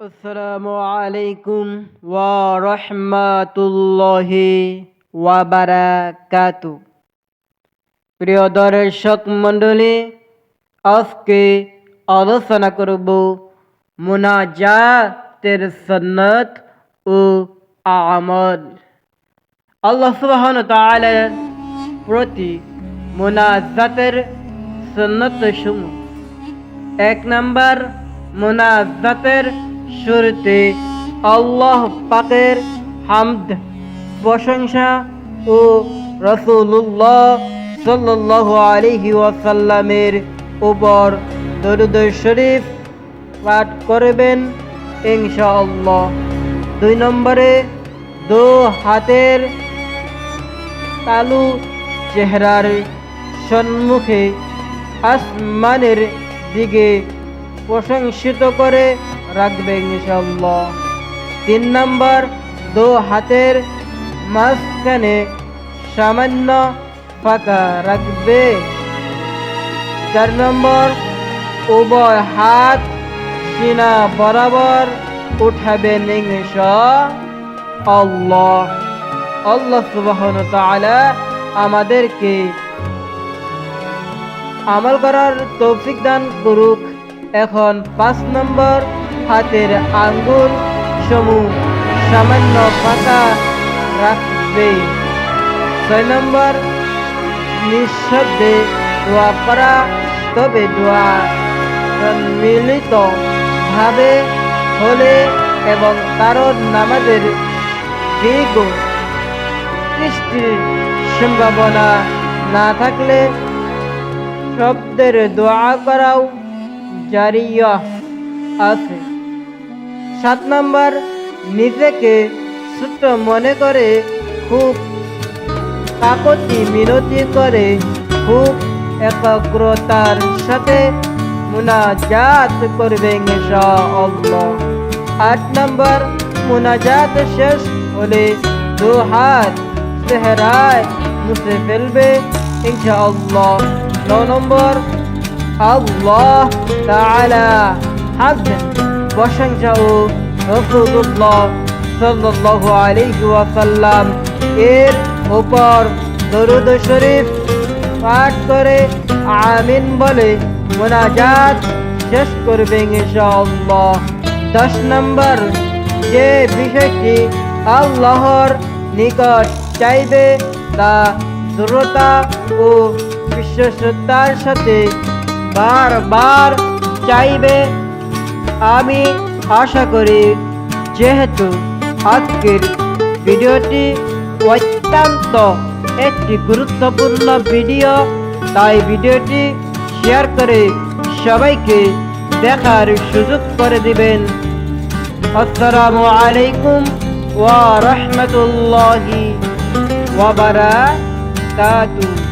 আসসালামু আলাইকুম ওয়া রাহমাতুল্লাহি ওয়া বারাকাতু। প্রিয় দর্শক মণ্ডলী, আজকে আলোচনা করব মুনাজাতের সন্নত ও আমল। আল্লাহ সুবহানাহু ওয়া তাআলার প্রতি মুনাজাতের সন্নত সমূহ এক নাম্বার, মোনাজাতের শুরুতে আল্লাহ পাকের হামদ, প্রশংসা ও রসুল্লাহ সাল্লাহ আলহি ওয়াসাল্লামের উপর দরুদ শরীফ পাঠ করবেন ইনশাআল্লাহ। দুই নম্বরে, দু হাতের তালু চেহারার সম্মুখে আসমানের দিকে প্রশংসিত করে রাখবে ইনশাল্লাহ তিন নম্বর, দু হাতের মাঝখানে সামান্য ফাঁকা রাখবে। চার নম্বর, উভয় হাত সিনা বরাবর উঠাবেন আল্লাহ আল্লাহ সুবাহ আমাদেরকে আমল করার তৌফিক দান করুক। এখন পাঁচ নম্বর হাতের আঙ্গুল সমূহ সামান্য পাতা রাখবে। ছয় নম্বর, নিঃশব্দে দোয়া করা, তবে দোয়া সম্মিলিত ভাবে হলে এবং কারোর নামাজের দিক সৃষ্টির সম্ভাবনা না থাকলে শব্দের দোয়া করাও জারিয়া আছে। সাত নাম্বার, নিজেকে ছোট্ট মনে করে, খুব কাকতি মিনতি করে, খুব একাগ্রতার সাথে মুনাজাত করবে আট নাম্বার, মুনাজাত শেষ হলে দু হাত চেহারায় মুছে ফেলবে ইনশাআল্লাহ। ন নম্বর, আল্লাহ তাআলা হামদ প্রশংসা ও রসুল্লাহ সাল্লাল্লাহু আলাইহি ওয়াসাল্লাম এর উপর দরুদ শরীফ পাঠ করে আমিন বলে মোনাজাত শেষ করবে ইনশাআল্লাহ। দশ নম্বর, যে বিষয়টি আল্লাহর নিকট চাইবে তা দূরতা ও বিশ্বস্ততার সাথে বারবার চাইবে। আমি আশা করি যেহেতু আজকের ভিডিওটি অত্যন্ত একটি গুরুত্বপূর্ণ ভিডিও, তাই ভিডিওটি শেয়ার করে সবাইকে দেখার সুযোগ করে দিবেন। আসসালামু আলাইকুম ওয়া রাহমাতুল্লাহি ওয়া বারাকাতুহু।